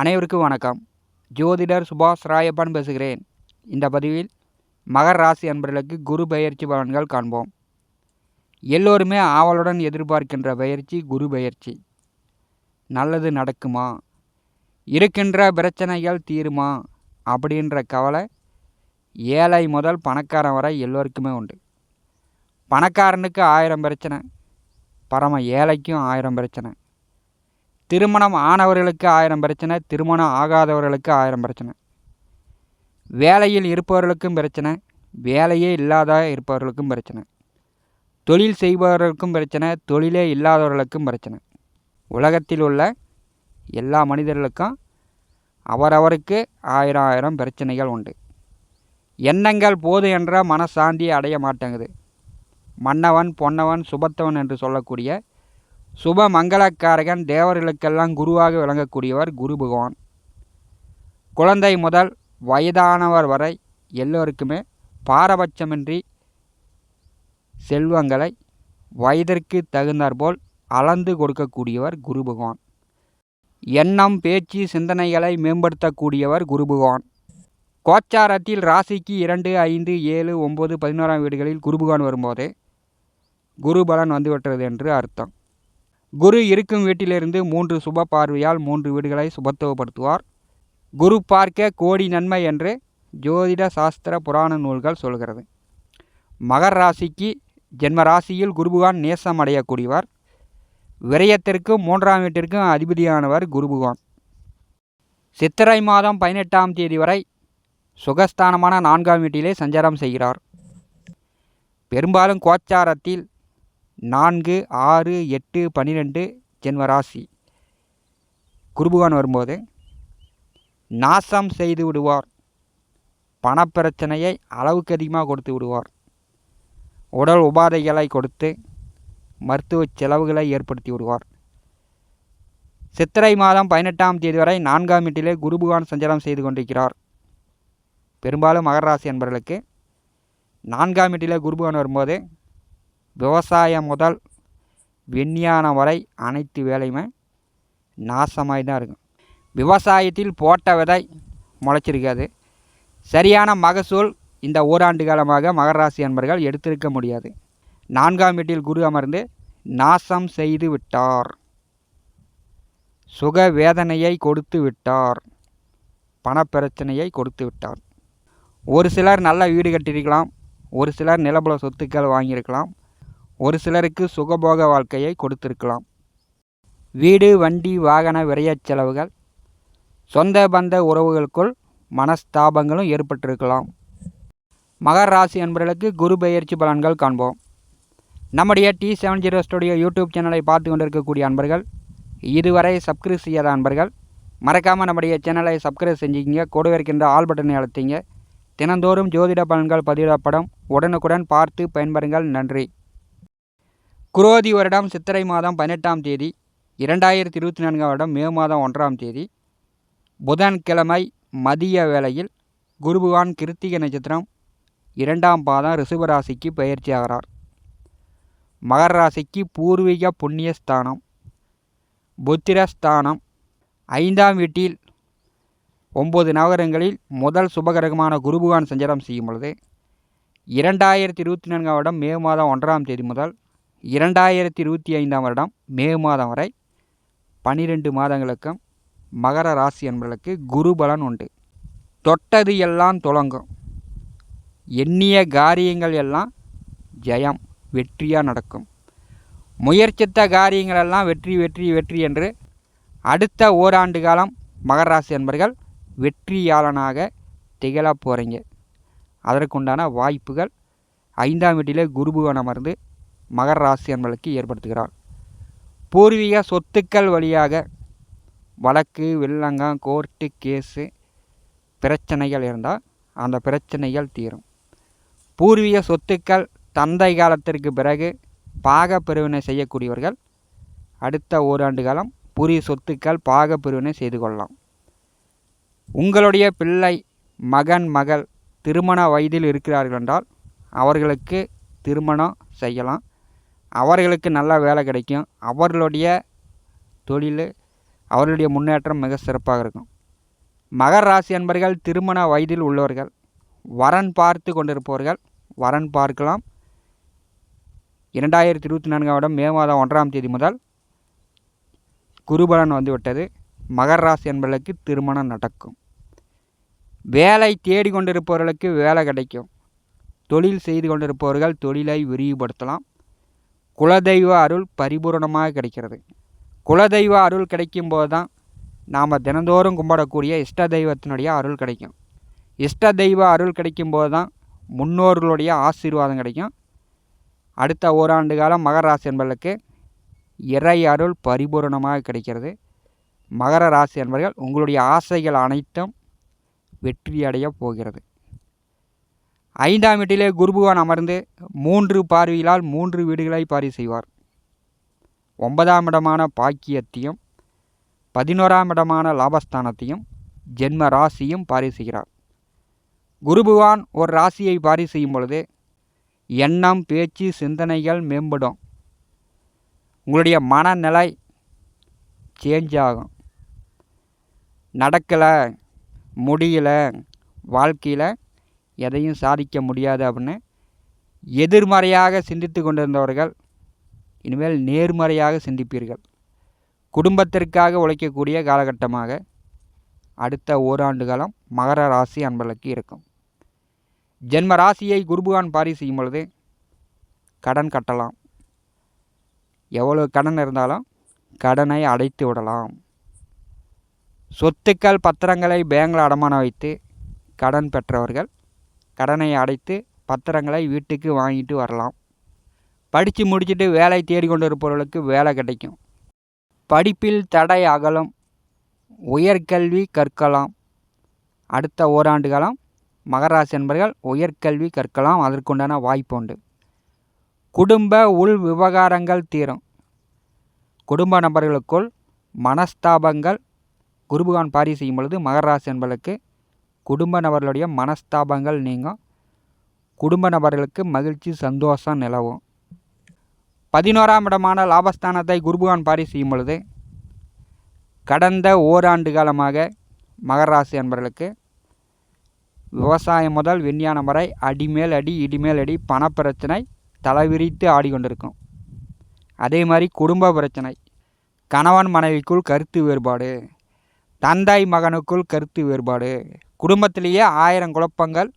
அனைவருக்கும் வணக்கம். ஜோதிடர் சுபாஷ் ராயப்பன் பேசுகிறேன். இந்த பதிவில் மகர் ராசி அன்பர்களுக்கு குரு பெயர்ச்சி பலன்கள் காண்போம். எல்லோருமே ஆவலுடன் எதிர்பார்க்கின்ற பயிற்சி குரு பெயர்ச்சி. நல்லது நடக்குமா? இருக்கின்ற பிரச்சனைகள் தீருமா? அப்படின்ற கவலை ஏழை முதல் பணக்காரன் வரை எல்லோருக்குமே உண்டு. பணக்காரனுக்கு ஆயிரம் பிரச்சனை பரம ஏழைக்கும் ஆயிரம் பிரச்சனை. திருமணம் ஆனவர்களுக்கு ஆயிரம் பிரச்சனை திருமணம் ஆகாதவர்களுக்கு ஆயிரம் பிரச்சனை. வேலையில் இருப்பவர்களுக்கும் பிரச்சனை வேலையே இல்லாத இருப்பவர்களுக்கும் பிரச்சனை. தொழில் செய்பவர்களுக்கும் பிரச்சனை தொழிலே இல்லாதவர்களுக்கும் பிரச்சனை. உலகத்தில் உள்ள எல்லா மனிதர்களுக்கும் அவரவருக்கு ஆயிரம் ஆயிரம் பிரச்சனைகள் உண்டு. எண்ணங்கள் போது என்ற மனசாந்தி அடைய மாட்டேங்குது. மன்னவன் பொன்னவன் சுபத்தவன் என்று சொல்லக்கூடிய சுப மங்களக்காரகன் தேவர்களுக்கெல்லாம் குருவாக விளங்கக்கூடியவர் குரு பகவான். குழந்தை முதல் வயதானவர் வரை எல்லோருக்குமே பாரபட்சமின்றி செல்வங்களை வயதிற்கு தகுந்தாற்போல் அளந்து கொடுக்கக்கூடியவர் குரு பகவான். எண்ணம் பேச்சு சிந்தனைகளை மேம்படுத்தக்கூடியவர் குரு பகவான். கோச்சாரத்தில் ராசிக்கு இரண்டு ஐந்து ஏழு ஒம்பது பதினோராம் வீடுகளில் குரு பகவான் வரும்போது குரு பலன் வந்துவிட்டது என்று அர்த்தம். குரு இருக்கும் வீட்டிலிருந்து மூன்று சுப பார்வையால் மூன்று வீடுகளை சுபத்துவப்படுத்துவார். குரு பார்க்க கோடி நன்மை என்று ஜோதிட சாஸ்திர புராண நூல்கள் சொல்கிறது. மகர் ராசிக்கு ஜென்ம ராசியில் குருபுகான் நேசம் அடையக்கூடியவர் விரயத்திற்கும் மூன்றாம் வீட்டிற்கும் அதிபதியானவர் குருபுகான் சித்திரை மாதம் பதினெட்டாம் தேதி வரை சுகஸ்தானமான நான்காம் வீட்டிலே சஞ்சாரம் செய்கிறார். பெரும்பாலும் கோச்சாரத்தில் நான்கு ஆறு எட்டு பன்னிரெண்டு ஜென்மராசி. குருபகான் வரும்போது நாசம் செய்து விடுவார். பணப்பிரச்சனையை அளவுக்கு அதிகமாக கொடுத்து விடுவார். உடல் உபாதைகளை கொடுத்து மருத்துவ செலவுகளை ஏற்படுத்தி விடுவார். சித்திரை மாதம் பதினெட்டாம் தேதி வரை நான்காம் வீட்டிலே குருபுகான் சஞ்சாரம் செய்து கொண்டிருக்கிறார். பெரும்பாலும் மகராசி என்பவர்களுக்கு நான்காம் வீட்டிலே குருபகான் வரும்போது விவசாயம் முதல் விஞ்ஞானம் வரை அனைத்து வேலையுமே நாசமாகி தான் இருக்கும் விவசாயத்தில் போட்ட விதை முளைச்சிருக்காது. சரியான மகசூல் இந்த ஓராண்டு காலமாக மகராசி அன்பர்கள் எடுத்திருக்க முடியாது. நான்காம் வீட்டில் குரு அமர்ந்து நாசம் செய்து விட்டார். சுக வேதனையை கொடுத்து விட்டார். பணப்பிரச்சனையை கொடுத்து விட்டார். ஒரு சிலர் நல்ல வீடு கட்டியிருக்கலாம். ஒரு சிலர் நிலபுல சொத்துக்கள் வாங்கியிருக்கலாம். ஒரு சிலருக்கு சுகபோக வாழ்க்கையை கொடுத்திருக்கலாம். வீடு வண்டி வாகன விரையச் செலவுகள் சொந்த பந்த உறவுகளுக்குள் மனஸ்தாபங்களும் ஏற்பட்டிருக்கலாம். மகர் ராசி என்பவர்களுக்கு குரு பெயர்ச்சி பலன்கள் காண்போம். நம்முடைய T seven zero studio YouTube சேனலை பார்த்து கொண்டிருக்கக்கூடிய அன்பர்கள் இதுவரை சப்ஸ்கிரைப் செய்யாத அன்பர்கள் மறக்காமல் நம்முடைய சேனலை சப்ஸ்கிரைப் செஞ்சுக்கிங்க கூட இருக்கின்ற ஆல் பட்டனை அழுத்திங்க. தினந்தோறும் ஜோதிட பலன்கள் பதிவிடப்படும். உடனுக்குடன் பார்த்து பயன்பெறுங்கள். நன்றி. குரோதி வருடம் சித்திரை மாதம் பதினெட்டாம் தேதி இரண்டாயிரத்தி இருபத்தி நான்காம் வருடம் மே மாதம் ஒன்றாம் தேதி புதன்கிழமை மதிய வேளையில் குருபுவான் கிருத்திகை நட்சத்திரம் இரண்டாம் பாதம் ரிஷபராசிக்கு பயிற்சி ஆகிறார் மகர ராசிக்கு பூர்வீக புண்ணியஸ்தானம் புத்திரஸ்தானம். ஐந்தாம் வீட்டில் ஒம்பது நகரங்களில் முதல் சுபகரகமான குருபுகான் சஞ்சாரம் செய்யும் பொழுது இரண்டாயிரத்தி இருபத்தி நான்காம் வருடம் மே மாதம் ஒன்றாம் தேதி முதல் இரண்டாயிரத்தி இருபத்தி ஐந்தாம் வருடம் மே மாதம் வரை பனிரெண்டு மாதங்களுக்கும் மகர ராசி என்பதற்கு குரு பலன் உண்டு. தொட்டது எல்லாம் தொடங்கும் எண்ணிய காரியங்கள் எல்லாம் ஜெயம் வெற்றியாக நடக்கும். முயற்சித்த காரியங்கள் எல்லாம் வெற்றி வெற்றி வெற்றி என்று அடுத்த ஓராண்டு காலம் மகர ராசி என்பர்கள் வெற்றியாளனாக திகழப் போகிறீங்க அதற்குண்டான வாய்ப்புகள் ஐந்தாம் வீட்டிலே குருபுவன் அமர்ந்து மகர ராசி என்பதற்கு ஏற்படுத்துகிறார். பூர்வீக சொத்துக்கள் வழியாக வழக்கு வில்லங்கம் கோர்ட்டு கேஸு பிரச்சனைகள் இருந்தால் அந்த பிரச்சனைகள் தீரும். பூர்வீக சொத்துக்கள் தந்தை காலத்திற்கு பிறகு பாக பிரிவினை செய்யக்கூடியவர்கள் அடுத்த ஓராண்டு காலம் பூர்வீக சொத்துக்கள் பாக பிரிவினை செய்து கொள்ளலாம். உங்களுடைய பிள்ளை மகன் மகள் திருமண வயதில் இருக்கிறார்கள் என்றால் அவர்களுக்கு திருமணம் செய்யலாம். அவர்களுக்கு நல்ல வேலை கிடைக்கும். அவர்களுடைய தொழில் அவர்களுடைய முன்னேற்றம் மிக சிறப்பாக இருக்கும். மகர ராசி அன்பர்கள் திருமண வயதில் உள்ளவர்கள் வரன் பார்த்து கொண்டிருப்பவர்கள் வரன் பார்க்கலாம். இரண்டாயிரத்தி இருபத்தி நான்காம் வருடம் மே மாதம் ஒன்றாம் தேதி முதல் குருபலன் வந்துவிட்டது. மகர ராசி என்பவர்களுக்கு திருமணம் நடக்கும். வேலை தேடிக்கொண்டிருப்பவர்களுக்கு வேலை கிடைக்கும். தொழில் செய்து கொண்டிருப்பவர்கள் தொழிலை விரிவுபடுத்தலாம். குலதெய்வ அருள் பரிபூரணமாக கிடைக்கிறது. குலதெய்வ அருள் கிடைக்கும் போது தான் நாம் தினந்தோறும் கும்பிடக்கூடிய இஷ்ட தெய்வத்தினுடைய அருள் கிடைக்கும். இஷ்ட தெய்வ அருள் கிடைக்கும் போது தான் முன்னோர்களுடைய ஆசீர்வாதம் கிடைக்கும். அடுத்த ஓராண்டு காலம் மகர ராசி என்பர்களுக்கு இறை அருள் பரிபூரணமாக கிடைக்கிறது. மகர ராசி என்பர்கள் உங்களுடைய ஆசைகள் அனைத்தும் வெற்றி அடைய போகிறது. ஐந்தாம் வீட்டிலே குருபுவான் அமர்ந்து மூன்று பார்வையிலால் மூன்று வீடுகளை பாரி செய்வார். ஒன்பதாம் இடமான பாக்கியத்தையும் பதினோராம் இடமான லாபஸ்தானத்தையும் ஜென்ம ராசியும் பாரி செய்கிறார். குருபுவான் ஒரு ராசியை பாரி செய்யும் பொழுது எண்ணம் பேச்சு சிந்தனைகள் மேம்படும். உங்களுடைய மனநிலை சேஞ்ச் ஆகும். நடக்கலை முடியல வாழ்க்கையில் எதையும் சாதிக்க முடியாது அப்படின்னு எதிர்மறையாக சிந்தித்து கொண்டிருந்தவர்கள் இனிமேல் நேர்மறையாக சிந்திப்பீர்கள். குடும்பத்திற்காக உழைக்கக்கூடிய காலகட்டமாக அடுத்த ஓராண்டு காலம் மகர ராசி அன்பர்களுக்கு இருக்கும். ஜென்ம ராசியை குருபுகான் பாரி செய்யும் பொழுது கடன் கட்டலாம். எவ்வளோ கடன் இருந்தாலும் கடனை அடைத்து விடலாம். சொத்துக்கள் பத்திரங்களை பேங்கில் அடமானம் வைத்து கடன் பெற்றவர்கள் கடனை அடைத்து பத்திரங்களை வீட்டுக்கு வாங்கிட்டு வரலாம். படித்து முடிச்சுட்டு வேலை தேடிக்கொண்டு இருப்பவர்களுக்கு வேலை கிடைக்கும். படிப்பில் தடை அகலம். உயர்கல்வி கற்கலாம். அடுத்த ஓராண்டு காலம் மகராசி என்பர்கள் உயர்கல்வி கற்கலாம். அதற்குண்டான வாய்ப்பு உண்டு. குடும்ப உள் விவகாரங்கள் தீரும். குடும்ப நபர்களுக்குள் மனஸ்தாபங்கள். குருபகான் பாரி செய்யும் பொழுது மகராசி என்பதற்கு குடும்ப நபர்களுடைய மனஸ்தாபங்கள் நீங்கும். குடும்ப நபர்களுக்கு மகிழ்ச்சி சந்தோஷம் நிலவும். பதினோராம் இடமான லாபஸ்தானத்தை குருபகான் பாரி செய்யும் பொழுது கடந்த ஓராண்டு காலமாக மகராசி என்பர்களுக்கு விவசாயம் முதல் விஞ்ஞானம் வரை அடிமேல் அடி இடிமேல் அடி பணப்பிரச்சனை தலைவிரித்து ஆடிக்கொண்டிருக்கும். அதே மாதிரி குடும்ப பிரச்சனை. கணவன் மனைவிக்குள் கருத்து வேறுபாடு. தந்தை மகனுக்குள் கருத்து வேறுபாடு. குடும்பத்திலேயே ஆயிரம் குழப்பங்கள்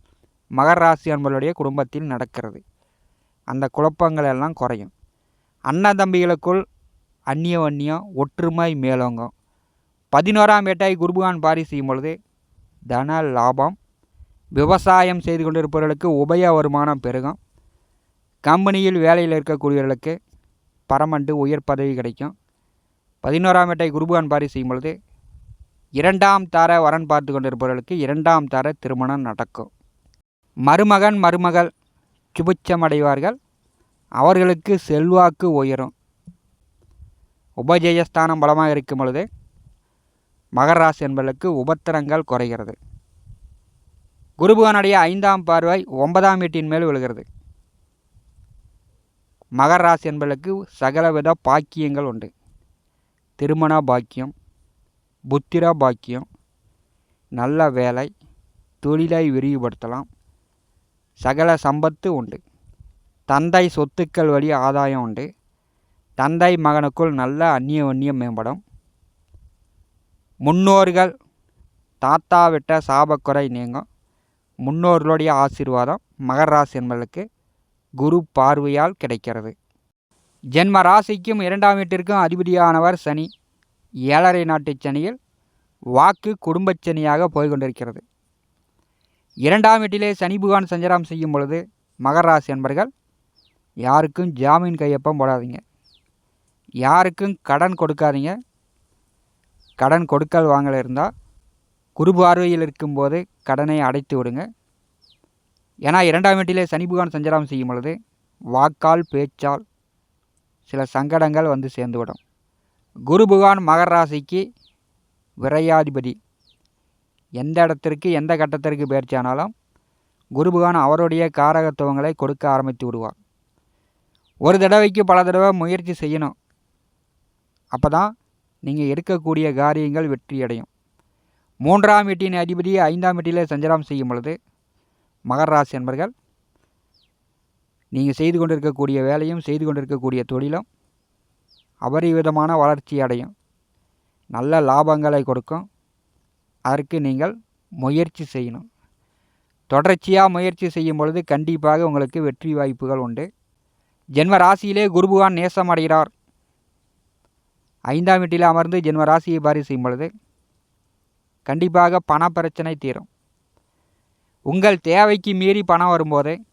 மகர ராசி அன்பர்களுடைய குடும்பத்தில் நடக்கிறது. அந்த குழப்பங்கள் எல்லாம் குறையும். அண்ணன் தம்பிகளுக்குள் அந்நிய வன்னியம் ஒற்றுமை மேலோங்கும். பதினோராம் வேட்டாய் குருபகான் பாரி செய்யும் பொழுது தன லாபம் விவசாயம் செய்து கொண்டிருப்பவர்களுக்கு உபய வருமானம் பெருகும். கம்பெனியில் வேலையில் இருக்கக்கூடியவர்களுக்கு பரமண்டு உயர் பதவி கிடைக்கும். பதினோராம் வேட்டை குருபகான் பாரி செய்யும் பொழுது இரண்டாம் தார வரன் பார்த்து கொண்டிருப்பவர்களுக்கு இரண்டாம் தார திருமணம் நடக்கும். மருமகன் மருமகள் சுபிச்சமடைவார்கள் அவர்களுக்கு செல்வாக்கு உயரும். உபஜயஸ்தானம் பலமாக இருக்கும் பொழுது மகராசி என்பதற்கு உபத்திரங்கள் குறைகிறது. குருபகனுடைய ஐந்தாம் பார்வை ஒன்பதாம் வீட்டின் மேல் விழுகிறது. மகராசி என்பதற்கு சகலவித பாக்கியங்கள் உண்டு. திருமண பாக்கியம் புத்திரா பாக்கியம் நல்ல வேலை தொழிலை விரிவுபடுத்தலாம். சகல சம்பத்து உண்டு. தந்தை சொத்துக்கள் வழி ஆதாயம் உண்டு. தந்தை மகனுக்குள் நல்ல அந்நிய வன்னியம் மேம்படும். முன்னோர்கள் தாத்தா விட்ட சாபக்குறை நீங்கும். முன்னோர்களுடைய ஆசீர்வாதம் மகர ராசி என்பதற்கு குரு பார்வையால் கிடைக்கிறது. ஜென்ம ராசிக்கும் இரண்டாம் வீட்டிற்கும் அதிபதியானவர் சனி. ஏழரை நாட்டு சனியில் வாக்கு குடும்பச் சனியாக போய்கொண்டிருக்கிறது. இரண்டாம் வீட்டிலே சனி புகான் சஞ்சாரம் செய்யும் பொழுது மகராசி என்பர்கள் யாருக்கும் ஜாமீன் கையொப்பம் போடாதீங்க. யாருக்கும் கடன் கொடுக்காதீங்க. கடன் கொடுக்கல் வாங்கல இருந்தால் குரு பார்வையில் இருக்கும்போது கடனை அடைத்து விடுங்க. ஏன்னா இரண்டாம் வீட்டிலே சனி புகான் சஞ்சாரம் செய்யும் பொழுது வாக்கால் பேச்சால் சில சங்கடங்கள் வந்து சேர்ந்துவிடும். குரு புகான் மகர ராசிக்கு விரையாதிபதி. எந்த இடத்திற்கு எந்த கட்டத்திற்கு பயிற்சியானாலும் குருபுகான் அவருடைய காரகத்துவங்களை கொடுக்க ஆரம்பித்து விடுவார். ஒரு தடவைக்கு பல தடவை முயற்சி செய்யணும். அப்போ தான் நீங்கள் எடுக்கக்கூடிய காரியங்கள் வெற்றியடையும். மூன்றாம் வீட்டின் அதிபதி ஐந்தாம் வீட்டிலே சஞ்சாரம் செய்யும் பொழுது மகர ராசி என்பர்கள் நீங்கள் செய்து கொண்டிருக்கக்கூடிய வேலையும் செய்து கொண்டிருக்கக்கூடிய தொழிலும் அபரிவிதமான வளர்ச்சி அடையும். நல்ல லாபங்களை கொடுக்கும். அதற்கு நீங்கள் முயற்சி செய்யணும். தொடர்ச்சியாக முயற்சி செய்யும் பொழுது கண்டிப்பாக உங்களுக்கு வெற்றி வாய்ப்புகள் உண்டு. ஜென்ம ராசியிலே குருபுகான் நேசம் அடைகிறார். ஐந்தாம் வீட்டில் அமர்ந்து ஜென்ம ராசியை பாரி செய்யும் பொழுது கண்டிப்பாக பண பிரச்சனை தீரும். உங்கள் தேவைக்கு மீறி பணம் வரும்போது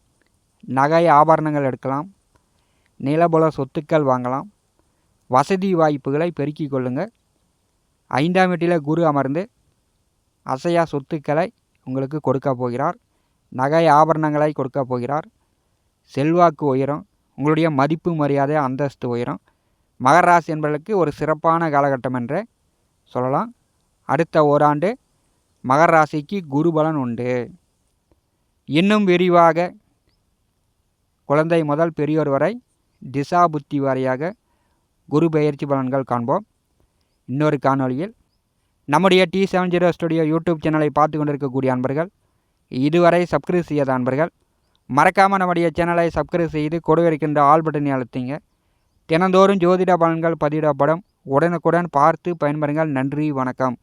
நகை ஆபரணங்கள் எடுக்கலாம். நிலபுல சொத்துக்கள் வாங்கலாம். வசதி வாய்ப்புகளை பெருக்கிக் கொள்ளுங்கள் ஐந்தாம் வீட்டில் குரு அமர்ந்து அசையா சொத்துக்களை உங்களுக்கு கொடுக்க போகிறார். நகை ஆபரணங்களை கொடுக்க போகிறார். செல்வாக்கு உயரும். உங்களுடைய மதிப்பு மரியாதை அந்தஸ்து உயரும். மகர ராசி என்பதற்கு ஒரு சிறப்பான காலகட்டம் என்று சொல்லலாம். அடுத்த ஓராண்டு மகர ராசிக்கு குரு பலன் உண்டு. இன்னும் விரிவாக குழந்தை முதல் பெரியோர் வரை திசா புத்தி வாரியாக குரு பெயர்ச்சி பலன்கள் காண்போம். இன்னொரு காணொளியில் நம்முடைய T seven zero studio YouTube சேனலை பார்த்து கொண்டிருக்கக்கூடிய அன்பர்கள் இதுவரை சப்ஸ்கிரைப் செய்யாத அன்பர்கள் மறக்காமல் நம்முடைய சேனலை சப்ஸ்கிரைப் செய்து கொடுவிருக்கின்ற ஆல் பட்டனை அழுத்திங்க. தினந்தோறும் ஜோதிட பலன்கள் பதிவிடப்படும். உடனுக்குடன் பார்த்து பயன்பெறுங்கள். நன்றி வணக்கம்.